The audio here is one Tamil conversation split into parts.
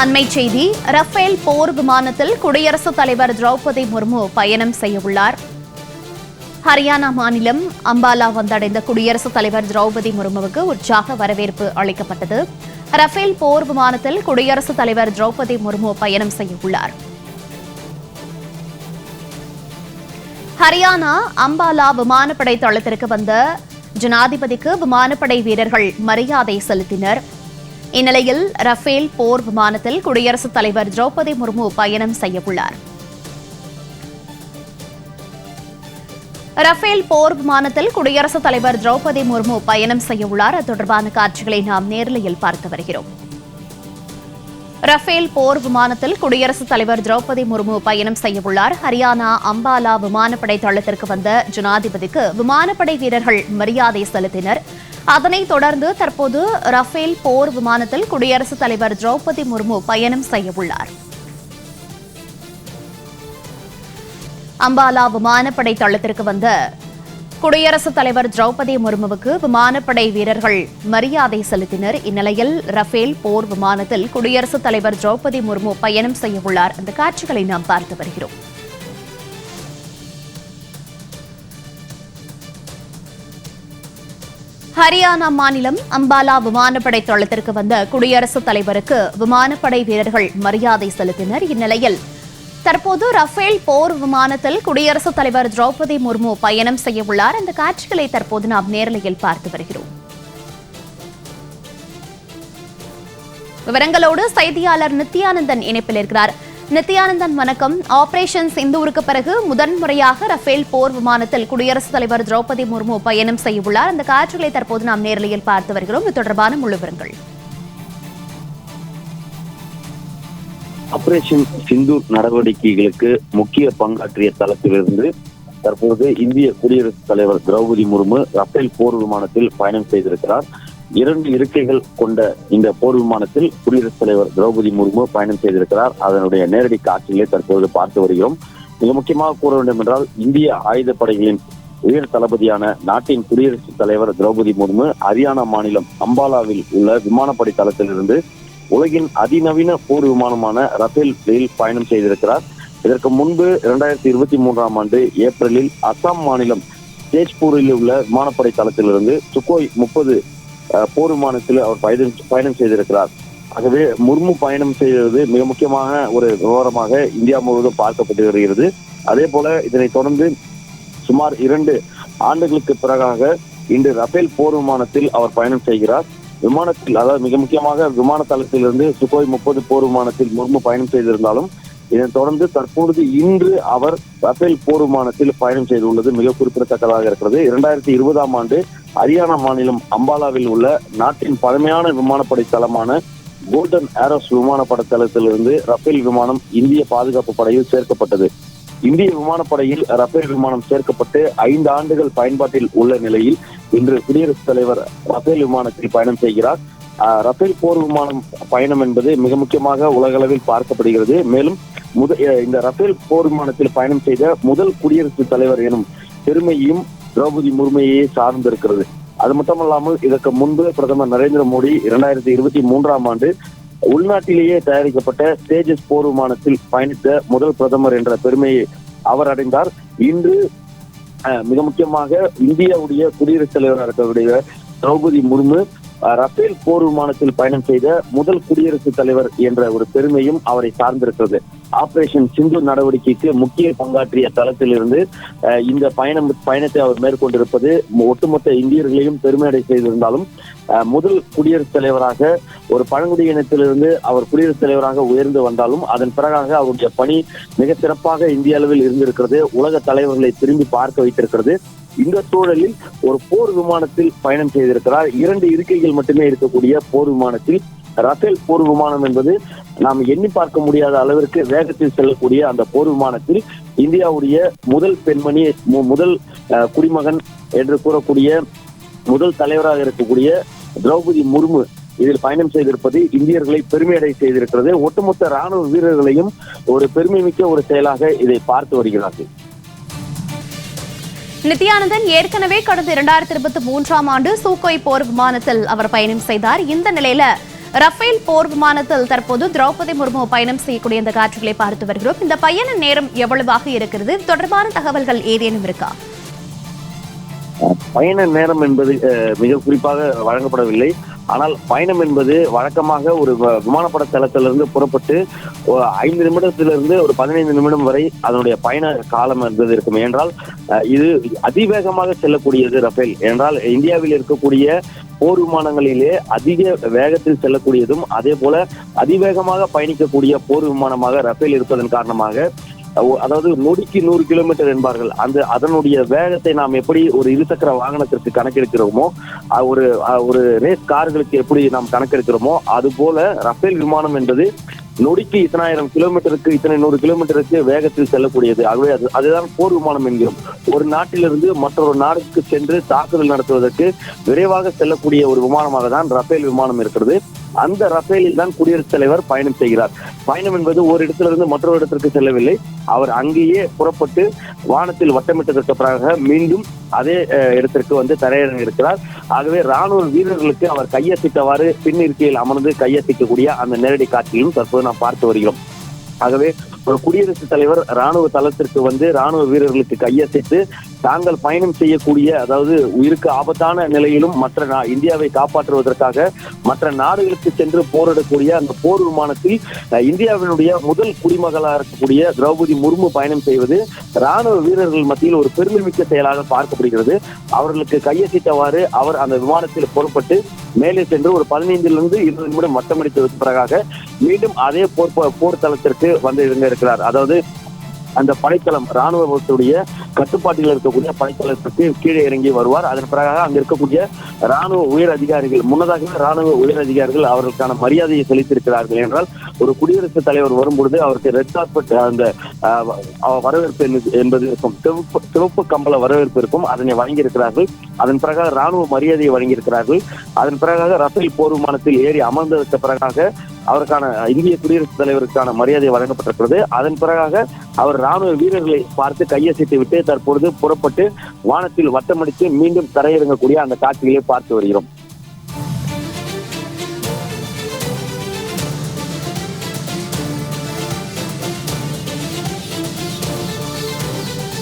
அண்மை செய்தி ரஃபேல் போர் விமானத்தில் குடியரசுத் தலைவர் திரௌபதி முர்மு பயணம் செய்யவுள்ளார் ஹரியானா மாநிலம் அம்பாலா வந்தடைந்த குடியரசுத் தலைவர் திரௌபதி முர்முவுக்கு உற்சாக வரவேற்பு அளிக்கப்பட்டது. ரஃபேல் போர் விமானத்தில் குடியரசுத் தலைவர் திரௌபதி முர்மு பயணம் செய்யவுள்ளார் ஹரியானா அம்பாலா விமானப்படை தளத்திற்கு வந்த ஜனாதிபதிக்கு விமானப்படை வீரர்கள் மரியாதை செலுத்தினர். இந்நிலையில் ரஃபேல் போர் விமானத்தில் குடியரசுத் தலைவர் திரௌபதி முர்மு பயணம் செய்யவுள்ளார். ரஃபேல் போர் விமானத்தில் குடியரசுத் தலைவர் திரௌபதி முர்மு பயணம் செய்யவுள்ளார். அது தொடர்பான காட்சிகளை நாம் நேரலையில் பார்த்து வருகிறோம். ரஃபேல் போர் விமானத்தில் குடியரசுத் தலைவர் திரௌபதி முர்மு பயணம் செய்யவுள்ளார். ஹரியானா அம்பாலா விமானப்படை தளத்திற்கு வந்த ஜனாதிபதிக்கு விமானப்படை வீரர்கள் மரியாதை செலுத்தினர். அதனைத் தொடர்ந்து தற்போது ரஃபேல் போர் விமானத்தில் குடியரசுத் தலைவர் திரௌபதி முர்மு பயணம் செய்யவுள்ளார் அம்பாலா விமானப்படை தளத்திற்கு வந்த குடியரசுத் தலைவர் திரௌபதி முர்முவுக்கு விமானப்படை வீரர்கள் மரியாதை செலுத்தினர். இந்நிலையில் ரஃபேல் போர் விமானத்தில் குடியரசுத் தலைவர் திரௌபதி முர்மு பயணம் செய்யவுள்ளார் அந்த காட்சிகளை நாம் பார்த்து வருகிறோம். ஹரியானா மாநிலம் அம்பாலா விமானப்படை தளத்திற்கு வந்த குடியரசுத் தலைவருக்கு விமானப்படை வீரர்கள் மரியாதை செலுத்தினர். இந்நிலையில் தற்போது ரஃபேல் போர் விமானத்தில் குடியரசுத் தலைவர் திரௌபதி முர்மு பயணம் செய்ய உள்ளார். அந்த காட்சிகளை தற்போது நாம் நேரலையில் பார்த்து வருகிறோம். விவரங்களோடு செய்தியாளர் நித்யானந்தன் இணைப்பில் இருக்கிறார். நித்யானந்தன் வணக்கம். ஆபரேஷன் சிந்தூருக்கு பிறகு முதன்முறையாக ரஃபேல் போர் விமானத்தில் குடியரசுத் தலைவர் திரௌபதி முர்மு பயணம் செய்யவுள்ளார். அந்த காட்சிகளை தற்போது நாம் நேரலையில் பார்த்து வருகிறோம். இது தொடர்பான முழு விவரங்கள். ஆபரேஷன் சிந்தூர் நடவடிக்கைகளுக்கு முக்கிய பங்காற்றிய தளத்திலிருந்து தற்போது இந்திய குடியரசுத் தலைவர் திரௌபதி முர்மு ரஃபேல் போர் விமானத்தில் பயணம் செய்திருக்கிறார். இரண்டு இருக்கைகள் கொண்ட இந்த போர் விமானத்தில் குடியரசுத் தலைவர் திரௌபதி முர்மு பயணம் செய்திருக்கிறார். அதனுடைய நேரடி காட்சிகளை தற்போது பார்த்து வருகிறோம். மிக முக்கியமாக கூற வேண்டும் என்றால் இந்திய ஆயுதப்படைகளின் உயர் தளபதியான நாட்டின் குடியரசுத் தலைவர் திரௌபதி முர்மு ஹரியானா மாநிலம் அம்பாலாவில் உள்ள விமானப்படை தளத்திலிருந்து உலகின் அதிநவீன போர் விமானமான ரஃபேல் பயணம் செய்திருக்கிறார். இதற்கு முன்பு இரண்டாயிரத்தி இருபத்தி மூன்றாம் ஆண்டு ஏப்ரலில் அசாம் மாநிலம் தேஜ்பூரில் உள்ள விமானப்படை தளத்திலிருந்து சுக்கோய் முப்பது போர் விமானத்தில் அவர் பயணம் பயணம் செய்திருக்கிறார். ஆகவே முர்மு பயணம் செய்தது மிக முக்கியமான ஒரு விவரமாக இந்தியா முழுவதும் பார்க்கப்பட்டு வருகிறது. அதே போல இதனைத் தொடர்ந்து சுமார் இரண்டு ஆண்டுகளுக்கு பிறகாக இன்று ரஃபேல் போர் விமானத்தில் அவர் பயணம் செய்கிறார். விமானத்தில் அதாவது மிக முக்கியமாக விமான தளத்திலிருந்து சுகோய் முப்பது போர் விமானத்தில் முர்மு பயணம் செய்திருந்தாலும் இதனைத் தொடர்ந்து தற்பொழுது இன்று அவர் ரஃபேல் போர் விமானத்தில் பயணம் செய்துள்ளது மிக குறிப்பிடத்தக்கதாக இருக்கிறது. இரண்டாயிரத்தி இருபதாம் ஆண்டு ஹரியானா மாநிலம் அம்பாலாவில் உள்ள நாட்டின் பழமையான விமானப்படை தளமான கோல்டன் ஏரோஸ் விமானப்படை தளத்திலிருந்து ரஃபேல் விமானம் இந்திய பாதுகாப்பு படையில் சேர்க்கப்பட்டது. இந்திய விமானப்படையில் ரஃபேல் விமானம் சேர்க்கப்பட்டு ஐந்து ஆண்டுகள் பயன்பாட்டில் உள்ள நிலையில் இன்று குடியரசுத் தலைவர் ரஃபேல் விமானத்தில் பயணம் செய்கிறார். ரஃபேல் போர் விமானம் பயணம் என்பது மிக முக்கியமாக உலகளவில் பார்க்கப்படுகிறது. மேலும் முத இந்த ரஃபேல் போர் விமானத்தில் பயணம் செய்த முதல் குடியரசுத் தலைவர் எனும் பெருமையும் திரௌபதி முர்மையே சார்ந்திருக்கிறது. அது மட்டும் இல்லாமல் இதற்கு முன்பு பிரதமர் நரேந்திர மோடி இரண்டாயிரத்தி இருபத்தி மூன்றாம் ஆண்டு உள்நாட்டிலேயே தயாரிக்கப்பட்ட தேஜஸ் போர் விமானத்தில் பயணித்த முதல் பிரதமர் என்ற பெருமையை அவர் அடைந்தார். இன்று மிக முக்கியமாக இந்தியாவுடைய குடியரசுத் தலைவராக இருக்கக்கூடிய திரௌபதி முர்மு ரஃபேல் போர் விமானத்தில் பயணம் செய்த முதல் குடியரசுத் தலைவர் என்ற ஒரு பெருமையும் அவரை சார்ந்திருக்கிறது. ஆபரேஷன் சிந்து நடவடிக்கைக்கு முக்கிய பங்காற்றிய தளத்திலிருந்து இந்த பயணம் பயணத்தை அவர் மேற்கொண்டிருப்பது ஒட்டுமொத்த இந்தியர்களையும் பெருமையடை செய்திருந்தாலும் முதல் குடியரசுத் தலைவராக ஒரு பழங்குடி இனத்திலிருந்து அவர் குடியரசுத் தலைவராக உயர்ந்து வந்தாலும் அதன் பிறகாக அவருடைய பணி மிக சிறப்பாக இந்திய அளவில் இருந்திருக்கிறது உலக தலைவர்களை திரும்பி பார்க்க வைத்திருக்கிறது. இந்த சூழலில் ஒரு போர் விமானத்தில் பயணம் செய்திருக்கிறார். இரண்டு இருக்கைகள் மட்டுமே இருக்கக்கூடிய போர் விமானத்தில் ரஃபேல் போர் விமானம் என்பது நாம் எண்ணி பார்க்க முடியாத அளவிற்கு வேகத்தில் செல்லக்கூடிய அந்த போர் விமானத்தில் இந்தியாவுடைய முதல் பெண்மணி முதல் குடிமகன் என்று கூறக்கூடிய முதல் தலைவராக இருக்கக்கூடிய திரௌபதி முர்மு இதில் பயணம் செய்திருப்பது இந்தியர்களை பெருமையடை செய்திருக்கிறது. ஒட்டுமொத்த ராணுவ வீரர்களையும் ஒரு பெருமை மிக்க ஒரு செயலாக இதை பார்த்து வருகிறார்கள். நித்யானந்தன் ஏற்கனவே கடந்த இரண்டாயிரத்தி இருபத்தி மூன்றாம் ஆண்டு சூக்கோய் போர் விமானத்தில் அவர் பயணம் செய்தார். இந்த நிலையில ரஃபேல் போர் விமானத்தில் தற்போது திரௌபதி முர்மு பயணம் செய்யக்கூடிய இந்த காட்சிகளை பார்த்து வருகிறோம். இந்த பயண நேரம் எவ்வளவாக இருக்கிறது? தொடர்பான தகவல்கள் ஏதேனும் இருக்கா? பயண நேரம் என்பது மிக குறிப்பாக வழங்கப்படவில்லை. ஆனால் பயணம் என்பது வழக்கமாக ஒரு வ- விமானப்பட தளத்திலிருந்து புறப்பட்டு ஐந்து நிமிடத்திலிருந்து ஒரு பதினைந்து நிமிடம் வரை அதனுடைய பயண காலம் என்பது இருக்கும். என்றால் அஹ், இது அதிவேகமாக செல்லக்கூடியது ரஃபேல். என்றால் இந்தியாவில் இருக்கக்கூடிய போர் விமானங்களிலே அதிக வேகத்தில் செல்லக்கூடியதும் அதே போல அதிவேகமாக பயணிக்கக்கூடிய போர் விமானமாக ரஃபேல் இருப்பதன் காரணமாக அதாவது நொடிக்கு நூறு கிலோமீட்டர் என்பார்கள். அந்த அதனுடைய வேகத்தை நாம் எப்படி ஒரு இருசக்கர வாகனத்திற்கு கணக்கெடுக்கிறோமோ ஒரு ஒரு ரேஸ் கார்களுக்கு எப்படி நாம் கணக்கெடுக்கிறோமோ அது போல ரஃபேல் விமானம் என்பது நொடிக்கு இத்தனாயிரம் கிலோமீட்டருக்கு இத்தனை நூறு கிலோமீட்டருக்கு வேகத்தில் செல்லக்கூடியது. ஆகவே அது அதுதான் போர் விமானம் என்கிறோம். ஒரு நாட்டிலிருந்து மற்றொரு நாடுக்கு சென்று தாக்குதல் நடத்துவதற்கு விரைவாக செல்லக்கூடிய ஒரு விமானமாக தான் ரஃபேல் விமானம் இருக்கிறது. அந்த ரஃபேலில் தான் குடியரசுத் தலைவர் பயணம் செய்கிறார். பயணம் என்பது ஒரு இடத்திலிருந்து மற்றொரு இடத்திற்கு செல்லவில்லை. அவர் அங்கேயே புறப்பட்டு வானத்தில் வட்டமிட்டதற்கு பிறகு மீண்டும் அதே இடத்திற்கு வந்து தரையிறங்க இருக்கிறார். ஆகவே ராணுவ வீரர்களுக்கு அவர் கையசித்தவாறு பின் இருக்கையில் அமர்ந்து கையசிக்கக்கூடிய அந்த நேரடி காட்சியும் தற்போது நாம் பார்த்து வருகிறோம். ஆகவே குடியரசுத் தலைவர் ராணுவ தளத்திற்கு வந்து ராணுவ வீரர்களுக்கு கையசைத்து தாங்கள் பயணம் செய்யக்கூடிய அதாவது உயிருக்கு ஆபத்தான நிலையிலும் மற்ற நா- இந்தியாவை காப்பாற்றுவதற்காக மற்ற நாடுகளுக்கு சென்று போரிடக்கூடிய அந்த போர் விமானத்தில் இந்தியாவினுடைய முதல் குடிமகளாக இருக்கக்கூடிய திரௌபதி முர்மு பயணம் செய்வது ராணுவ வீரர்கள் மத்தியில் ஒரு பெருமைமிக்க செயலாக பார்க்கப்படுகிறது. அவர்களுக்கு கையசைத்தவாறு அவர் அந்த விமானத்தில் புறப்பட்டு மேலே சென்று ஒரு பதினைந்திலிருந்து இருபது நிமிடம் மட்டமடித்து பிறகாக மீண்டும் அதே போர் போர் தளத்திற்கு வந்து இறங்க இருக்கிறார். அதாவது அந்த படைத்தளம் ராணுவத்துடைய கட்டுப்பாட்டில் இருக்கக்கூடிய படைத்தளத்திற்கு கீழே இறங்கி வருவார். அதன் பிறகாக அங்க இருக்கக்கூடிய ராணுவ உயர் அதிகாரிகள் முன்னதாகவே ராணுவ உயர் அதிகாரிகள் அவர்களுக்கான மரியாதையை செலுத்தியிருக்கிறார்கள் என்றால் ஒரு குடியரசுத் தலைவர் வரும்பொழுது அவருக்கு ரெட் கார்பெட் அந்த வரவேற்பு என்பது- என்பது இருக்கும். சிவப்பு சிவப்பு கம்பள வரவேற்பு இருக்கும். அதனை வழங்கியிருக்கிறார்கள். அதன் பிறகாக ராணுவ மரியாதையை வழங்கியிருக்கிறார்கள். அதன் பிறகாக ரஃபேல் போர் விமானத்தில் ஏறி அமர்ந்ததற்கு பிறகாக அவருக்கான இந்திய குடியரசுத் தலைவருக்கான மரியாதை வழங்கப்பட்டிருக்கிறது. அதன் பிறகாக அவர் ராணுவ வீரர்களை பார்த்து கையசைத்து விட்டு தற்பொழுது புறப்பட்டு வானத்தில் வட்டமடித்து மீண்டும் தரையிறங்கக்கூடிய அந்த காட்சிகளை பார்த்து வருகிறோம்.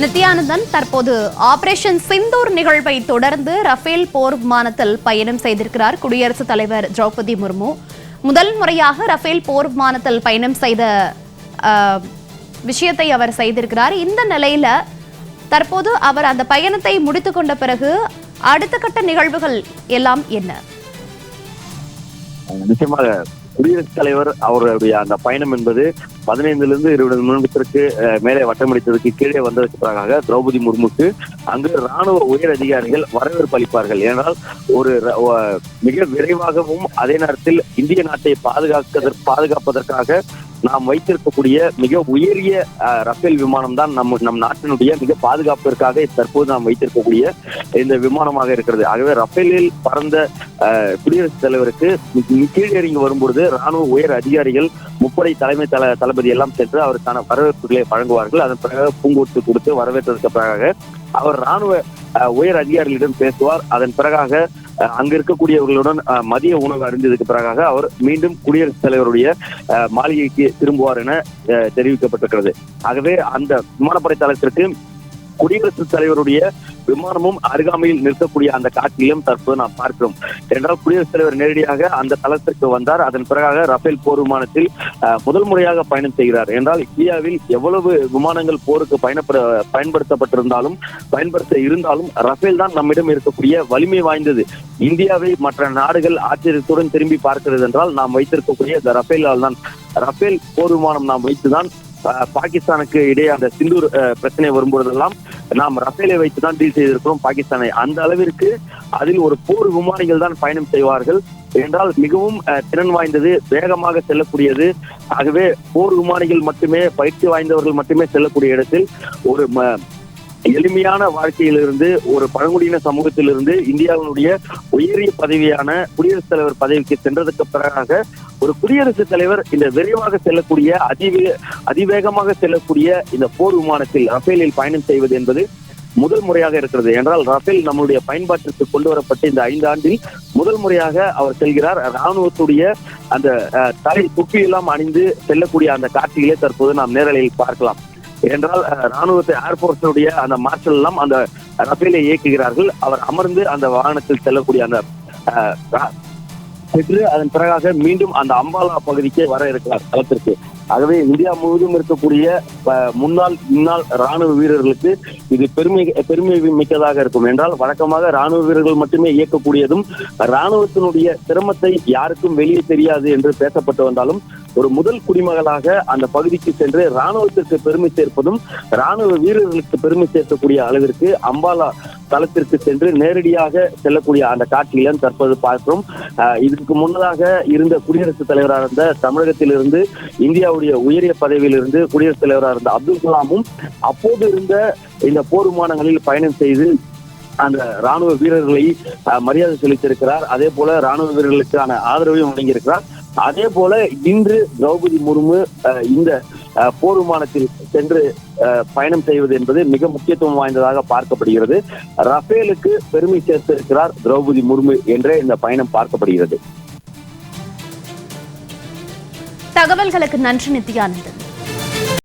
நித்யானந்தன் தற்போது ஆபரேஷன் சிந்தூர் நிகழ்வை தொடர்ந்து ரஃபேல் போர் விமானத்தில் பயணம் செய்திருக்கிறார் குடியரசுத் தலைவர் திரௌபதி முர்மு. முதல் முறையாக ரஃபேல் போர் விமானத்தில் பயணம் செய்த விஷயத்தை அவர் செய்திருக்கிறார். இந்த நிலையில தற்போது அவர் அந்த பயணத்தை முடித்துக்கொண்ட பிறகு அடுத்த கட்ட நிகழ்வுகள் எல்லாம் என்ன? நிச்சயமாக குடியரசுத் தலைவர் அவருடைய அந்த பயணம் என்பது பதினைந்துல இருந்து இருபது நிமிடத்திற்கு மேலே வட்டமடித்ததுக்கு கீழே வந்ததற்கு பிறகாக திரௌபதி முர்முக்கு அங்கு ராணுவ உயர் அதிகாரிகள் வரவேற்பு அளிப்பார்கள். ஏனால் ஒரு ர- மிக விரைவாகவும் அதே நேரத்தில் இந்திய நாட்டை பாதுகாக்க பாதுகாப்பதற்காக நாம் வைத்திருக்கக்கூடிய மிக உயரிய ரஃபேல் விமானம் தான் நம் நம் நாட்டினுடைய மிக பாதுகாப்பிற்காக தற்போது நாம் வைத்திருக்கக்கூடிய இந்த விமானமாக இருக்கிறது. ஆகவே ரஃபேலில் பறந்த குடியரசுத் தலைவருக்கு கீழே இறங்கி வரும்பொழுது ராணுவ உயர் அதிகாரிகள் முப்படை தலைமை தள தளபதி எல்லாம் சென்று அவருக்கான வரவேற்புகளை வழங்குவார்கள். அதன் பிறகு பூங்கொத்து கொடுத்து வரவேற்றதற்கு பிறகாக அவர் ராணுவ உயர் அதிகாரிகளிடம் பேசுவார். அதன் பிறகாக அங்க இருக்கக்கூடியவர்களுடன் மதிய உணவு அறிந்ததுக்கு பிறகாக அவர் மீண்டும் குடியரசுத் தலைவருடைய அஹ், மாளிகைக்கு திரும்புவார் என அஹ், தெரிவிக்கப்பட்டிருக்கிறது. ஆகவே அந்த விமானப்படை தளத்திற்கு குடியரசுத் தலைவருடைய விமானமும் அருகாமையில் நிற்கக்கூடிய அந்த காட்சியிலும் தற்போது நாம் பார்க்கிறோம். என்றால் குடியரசுத் தலைவர் நேரடியாக அந்த தளத்திற்கு வந்தார். அதன் பிறகாக ரஃபேல் போர் விமானத்தில் முதல் முறையாக பயணம் செய்கிறார். என்றால் இந்தியாவில் எவ்வளவு விமானங்கள் போருக்கு பயணப்பட பயன்படுத்தப்பட்டிருந்தாலும் பயன்படுத்த இருந்தாலும் ரஃபேல் தான் நம்மிடம் இருக்கக்கூடிய வலிமை வாய்ந்தது. இந்தியாவை மற்ற நாடுகள் ஆச்சரியத்துடன் திரும்பி பார்க்கிறது என்றால் நாம் வைத்திருக்கக்கூடிய இந்த ரஃபேலால் தான். ரஃபேல் போர் விமானம் நாம் வைத்துதான் பாகிஸ்தானுக்கு இடையே அந்த சிந்தூர் பிரச்சனை வரும்பொழுதெல்லாம் நாம் ரஃபேலை வைத்து தான் டீல் செய்திருக்கிறோம் பாகிஸ்தானை. அந்த அளவிற்கு அதில் ஒரு போர் விமானிகள் தான் பயணம் செய்வார்கள். என்றால் மிகவும் திறன் வாய்ந்தது வேகமாக செல்லக்கூடியது. ஆகவே போர் விமானிகள் மட்டுமே பயிற்சி வாய்ந்தவர்கள் மட்டுமே செல்லக்கூடிய இடத்தில் ஒரு ம- எளிமையான வாழ்க்கையிலிருந்து ஒரு பழங்குடியின சமூகத்திலிருந்து இந்தியாவினுடைய உயரிய பதவியான குடியரசுத் தலைவர் பதவிக்கு சென்றதற்கு பிறகாக ஒரு குடியரசுத் தலைவர் இந்த விரைவாக செல்லக்கூடிய அதிவே அதிவேகமாக செல்லக்கூடிய இந்த போர் விமானத்தில் ரஃபேலில் பயணம் செய்வது என்பது முதல் முறையாக இருக்கிறது. என்றால் ரஃபேல் நம்முடைய பயன்பாட்டிற்கு கொண்டு வரப்பட்ட இந்த ஐந்து ஆண்டில் முதல் முறையாக அவர் செல்கிறார். ராணுவத்துடைய அந்த அஹ், தலை துப்பியெல்லாம் அணிந்து செல்லக்கூடிய அந்த காட்சிகளை தற்போது நாம் நேரலையில் பார்க்கலாம். என்றால் ராணுவத்தை ஏர்போர்ஸுடைய அந்த மார்ஷல் எல்லாம் அந்த ரஃபேலை இயக்குகிறார்கள். அவர் அமர்ந்து அந்த வாகனத்தில் செல்லக்கூடிய அந்த சென்று அதன் பிறகாக மீண்டும் அந்த அம்பாலா பகுதிக்கே வர இருக்கிறார் களத்திற்கு. ஆகவே இந்தியா முழுவதும் இருக்கக்கூடிய முன்னாள் முன்னாள் ராணுவ வீரர்களுக்கு இது பெருமை பெருமை மிக்கதாக இருக்கும். என்றால் வழக்கமாக ராணுவ வீரர்கள் மட்டுமே இயக்கக்கூடியதும் ராணுவத்தினுடைய சிரமத்தை யாருக்கும் வெளியே தெரியாது என்று பேசப்பட்டு வந்தாலும் ஒரு முதல் குடிமகளாக அந்த பகுதிக்கு சென்று ராணுவத்திற்கு பெருமை சேர்ப்பதும் ராணுவ வீரர்களுக்கு பெருமை சேர்க்கக்கூடிய அளவிற்கு அம்பாலா தளத்திற்கு சென்று நேரடியாக செல்லக்கூடிய அந்த காட்சியிலும் தற்போது பார்க்கிறோம். அஹ், இதற்கு முன்னதாக இருந்த குடியரசுத் தலைவராக இருந்த தமிழகத்திலிருந்து இந்தியாவுடைய உயரிய பதவியிலிருந்து குடியரசுத் தலைவராக இருந்த அப்துல் கலாமும் அப்போது இருந்த இந்த போர் விமானங்களில் பயணம் செய்து அந்த ராணுவ வீரர்களை அஹ், மரியாதை செலுத்தியிருக்கிறார். அதே போல ராணுவ வீரர்களுக்கான ஆதரவையும் வழங்கியிருக்கிறார். அதே போல இன்று திரௌபதி முர்மு இந்த போர் விமானத்தில் சென்று அஹ், பயணம் செய்வது என்பது மிக முக்கியத்துவம் வாய்ந்ததாக பார்க்கப்படுகிறது. ரஃபேலுக்கு பெருமை சேர்த்திருக்கிறார் திரௌபதி முர்மு என்றே இந்த பயணம் பார்க்கப்படுகிறது. தகவல்களுக்கு நன்றி நித்யானந்தன்.